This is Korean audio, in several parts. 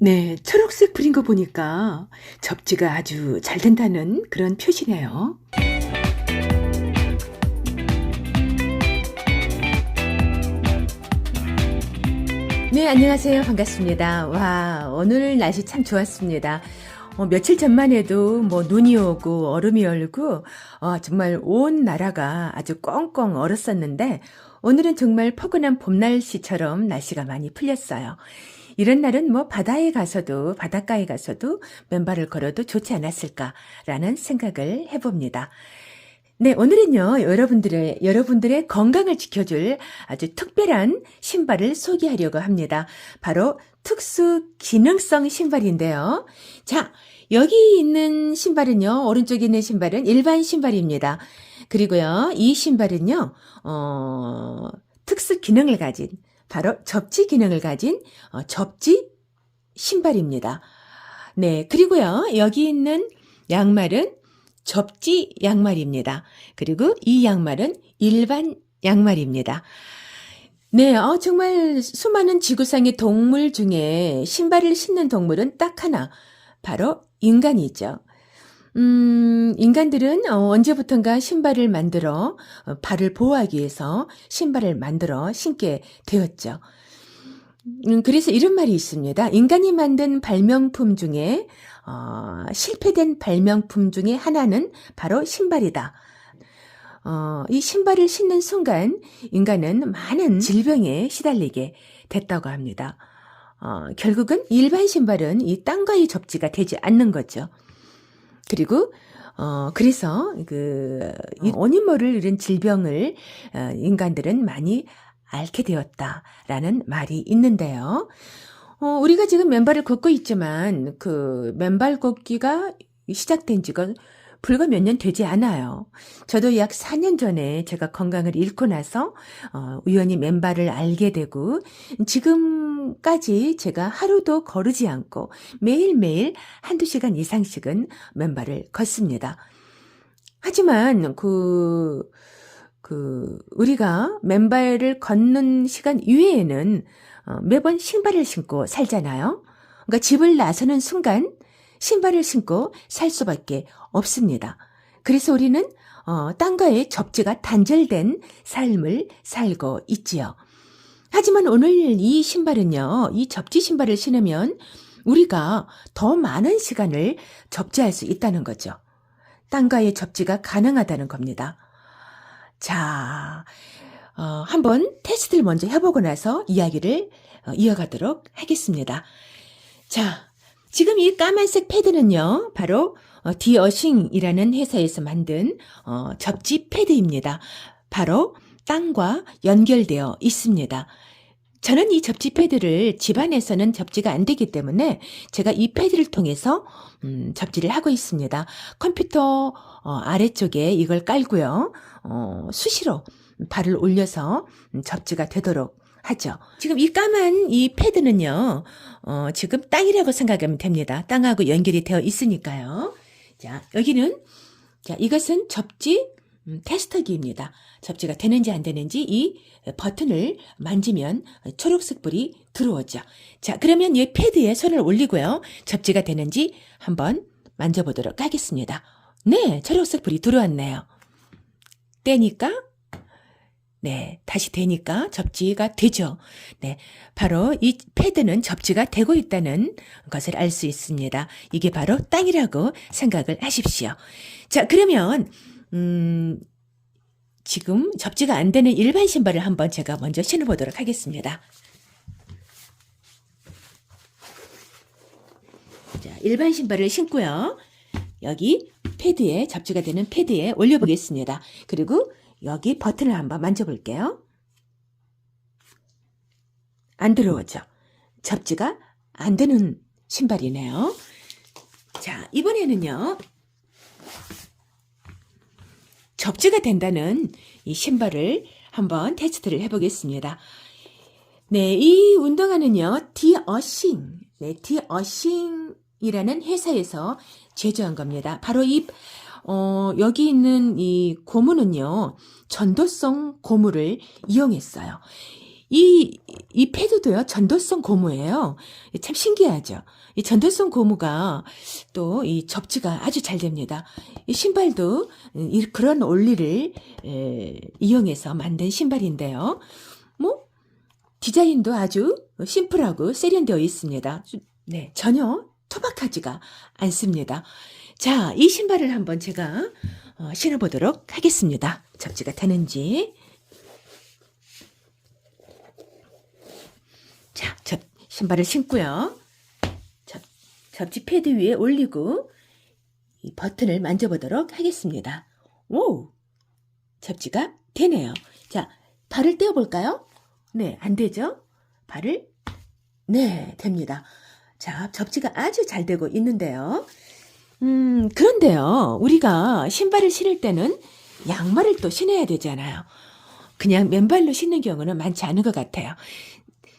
네, 초록색 뿌린 거 보니까 접지가 아주 잘 된다는 그런 표시네요. 네, 안녕하세요. 반갑습니다. 와, 오늘 날씨 참 좋았습니다. 어, 며칠 전만 해도 뭐 눈이 오고 얼음이 얼고 어, 정말 온 나라가 아주 꽁꽁 얼었었는데 오늘은 정말 포근한 봄 날씨처럼 날씨가 많이 풀렸어요. 이런 날은 뭐 바다에 가서도 바닷가에 가서도 맨발을 걸어도 좋지 않았을까라는 생각을 해봅니다. 네, 오늘은요, 여러분들의, 여러분들의 건강을 지켜줄 아주 특별한 신발을 소개하려고 합니다. 바로 특수 기능성 신발인데요. 자, 여기 있는 신발은요, 오른쪽에 있는 신발은 일반 신발입니다. 그리고요, 이 신발은요, 어, 특수 기능을 가진, 바로 접지 기능을 가진 어, 접지 신발입니다. 네, 그리고요, 여기 있는 양말은 접지 양말입니다. 그리고 이 양말은 일반 양말입니다. 네, 어, 정말 수많은 지구상의 동물 중에 신발을 신는 동물은 딱 하나, 바로 인간이죠. 음, 인간들은 어, 언제부턴가 신발을 만들어 어, 발을 보호하기 위해서 신발을 만들어 신게 되었죠. 음, 그래서 이런 말이 있습니다. 인간이 만든 발명품 중에 어, 실패된 발명품 중에 하나는 바로 신발이다. 어, 이 신발을 신는 순간 인간은 많은 질병에 시달리게 됐다고 합니다. 어, 결국은 일반 신발은 이 땅과의 접지가 되지 않는 거죠. 그리고 어 그래서 그이 원인 모를 이런 질병을 어, 인간들은 많이 앓게 되었다라는 말이 있는데요. 어 우리가 지금 맨발을 걷고 있지만 그 맨발 걷기가 시작된 지가 불과 몇 년 되지 않아요. 저도 약 4년 전에 제가 건강을 잃고 나서 어, 우연히 맨발을 알게 되고 지금까지 제가 하루도 거르지 않고 매일매일 한두 시간 이상씩은 맨발을 걷습니다. 하지만 그, 그, 우리가 맨발을 걷는 시간 이외에는 어, 매번 신발을 신고 살잖아요. 그러니까 집을 나서는 순간 신발을 신고 살 수밖에 없습니다. 그래서 우리는 어, 땅과의 접지가 단절된 삶을 살고 있지요. 하지만 오늘 이 신발은요, 이 접지 신발을 신으면 우리가 더 많은 시간을 접지할 수 있다는 거죠. 땅과의 접지가 가능하다는 겁니다. 자, 어, 한번 테스트를 먼저 해보고 나서 이야기를 어, 이어가도록 하겠습니다. 자, 지금 이 까만색 패드는요, 바로 어, 디어싱이라는 회사에서 만든 어, 접지 패드입니다. 바로 땅과 연결되어 있습니다. 저는 이 접지 패드를 집안에서는 접지가 안 되기 때문에 제가 이 패드를 통해서 음, 접지를 하고 있습니다. 컴퓨터 어, 아래쪽에 이걸 깔고요. 어, 수시로 발을 올려서 음, 접지가 되도록 하죠. 지금 이 까만 이 패드는요, 어, 지금 땅이라고 생각하면 됩니다. 땅하고 연결이 되어 있으니까요. 자, 여기는, 자, 이것은 접지 음, 테스터기입니다. 접지가 되는지 안 되는지 이 버튼을 만지면 초록색 불이 들어오죠. 자, 그러면 이 패드에 손을 올리고요. 접지가 되는지 한번 만져보도록 하겠습니다. 네, 초록색 불이 들어왔네요. 떼니까 네, 다시 되니까 접지가 되죠. 네, 바로 이 패드는 접지가 되고 있다는 것을 알 수 있습니다. 이게 바로 땅이라고 생각을 하십시오. 자, 그러면, 음, 지금 접지가 안 되는 일반 신발을 한번 제가 먼저 신어 보도록 하겠습니다. 자, 일반 신발을 신고요. 여기 패드에, 접지가 되는 패드에 올려 보겠습니다. 그리고 여기 버튼을 한번 만져볼게요. 안 들어오죠? 접지가 안 되는 신발이네요. 자, 이번에는요. 접지가 된다는 이 신발을 한번 테스트를 해보겠습니다. 네, 이 운동화는요, 디어싱, 네, 디어싱이라는 회사에서 제조한 겁니다. 바로 이 어, 여기 있는 이 고무는요, 전도성 고무를 이용했어요. 이, 이 패드도요, 전도성 고무예요. 참 신기하죠. 이 전도성 고무가 또 이 접지가 아주 잘 됩니다. 이 신발도 이- 그런 원리를 에, 이용해서 만든 신발인데요. 뭐, 디자인도 아주 심플하고 세련되어 있습니다. 네, 전혀 투박하지가 않습니다. 자, 이 신발을 한번 제가 어, 신어보도록 하겠습니다. 접지가 되는지. 자, 접, 신발을 신고요. 접, 접지 패드 위에 올리고 이 버튼을 만져보도록 하겠습니다. 오! 접지가 되네요. 자, 발을 떼어볼까요? 네, 안 되죠? 발을, 네, 됩니다. 자, 접지가 아주 잘 되고 있는데요. 음, 그런데요, 우리가 신발을 신을 때는 양말을 또 신어야 되잖아요. 그냥 맨발로 신는 경우는 많지 않은 것 같아요.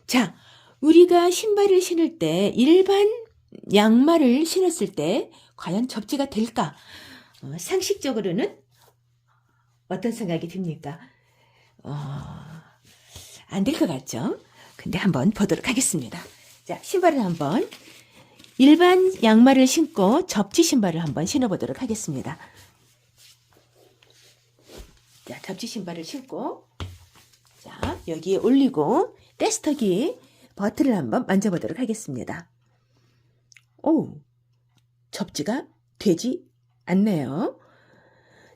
자, 우리가 신발을 신을 때 일반 양말을 신었을 때 과연 접지가 될까? 어, 상식적으로는 어떤 생각이 듭니까? 어, 안 될 것 같죠? 근데 한번 보도록 하겠습니다. 자, 신발을 한번 일반 양말을 신고 접지 신발을 한번 신어보도록 하겠습니다. 자, 접지 신발을 신고 자, 여기에 올리고 테스터기 버튼을 한번 만져보도록 하겠습니다. 오, 접지가 되지 않네요.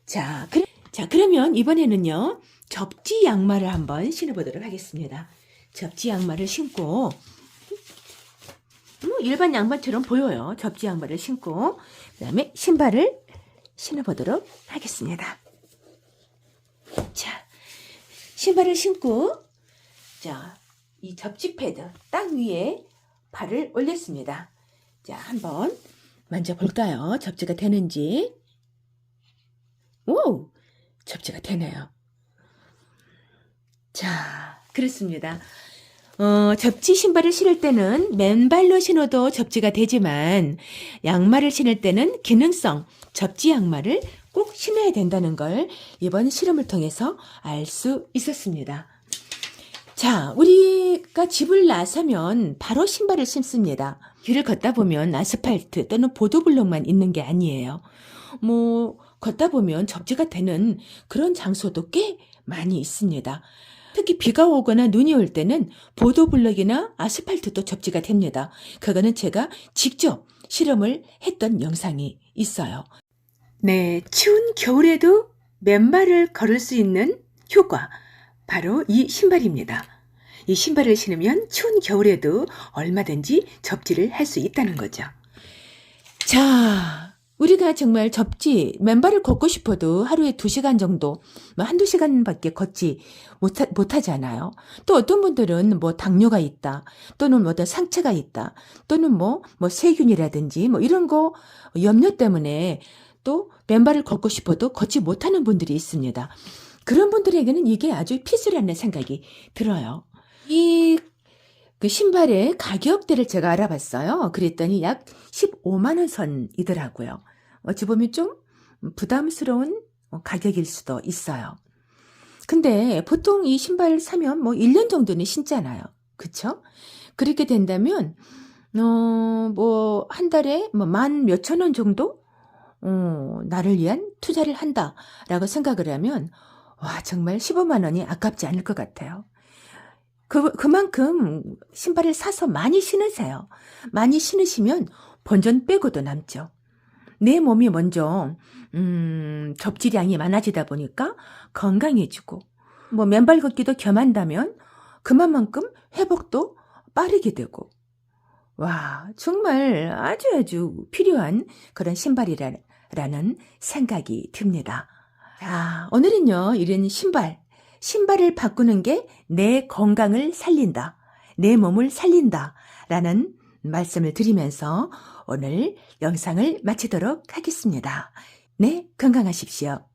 자, 그래, 자, 그러면 이번에는요, 접지 양말을 한번 신어보도록 하겠습니다. 접지 양말을 신고, 뭐 일반 양말처럼 보여요. 접지 양말을 신고, 그 다음에 신발을 신어보도록 하겠습니다. 자, 신발을 신고, 자, 이 접지 패드 땅 위에 발을 올렸습니다. 자, 한번 만져볼까요? 접지가 되는지. 오! 접지가 되네요. 자, 그렇습니다. 어, 접지 신발을 신을 때는 맨발로 신어도 접지가 되지만 양말을 신을 때는 기능성 접지 양말을 꼭 신어야 된다는 걸 이번 실험을 통해서 알 수 있었습니다. 자, 우리가 집을 나서면 바로 신발을 신습니다. 길을 걷다 보면 아스팔트 또는 보도블록만 있는 게 아니에요. 뭐, 걷다 보면 접지가 되는 그런 장소도 꽤 많이 있습니다. 특히 비가 오거나 눈이 올 때는 보도블럭이나 아스팔트도 접지가 됩니다. 그거는 제가 직접 실험을 했던 영상이 있어요. 네, 추운 겨울에도 맨발을 걸을 수 있는 효과. 바로 이 신발입니다. 이 신발을 신으면 추운 겨울에도 얼마든지 접지를 할 수 있다는 거죠. 자, 우리가 정말 접지, 맨발을 걷고 싶어도 하루에 두 시간 정도, 뭐 한두 시간밖에 걷지 못하, 못하잖아요. 또 어떤 분들은 뭐 당뇨가 있다, 또는 뭐 상처가 있다, 또는 뭐, 뭐 세균이라든지 뭐 이런 거 염려 때문에 또 맨발을 걷고 싶어도 걷지 못하는 분들이 있습니다. 그런 분들에게는 이게 아주 필수라는 생각이 들어요. 이 그 신발의 가격대를 제가 알아봤어요. 그랬더니 약 15만 원 선이더라고요. 어찌 보면 좀 부담스러운 가격일 수도 있어요. 근데 보통 이 신발 사면 뭐 1년 정도는 신잖아요. 그쵸? 그렇게 된다면, 어, 뭐, 한 달에 뭐 만 몇천 원 정도? 어, 나를 위한 투자를 한다라고 생각을 하면, 와, 정말 15만 원이 아깝지 않을 것 같아요. 그, 그만큼 신발을 사서 많이 신으세요. 많이 신으시면 본전 빼고도 남죠. 내 몸이 먼저, 음, 접지량이 많아지다 보니까 건강해지고, 뭐 맨발 걷기도 겸한다면 그만큼 회복도 빠르게 되고, 와, 정말 아주 아주 필요한 그런 신발이라는 생각이 듭니다. 자, 오늘은요, 이런 신발, 신발을 바꾸는 게 내 건강을 살린다. 내 몸을 살린다. 라는 말씀을 드리면서 오늘 영상을 마치도록 하겠습니다. 네, 건강하십시오.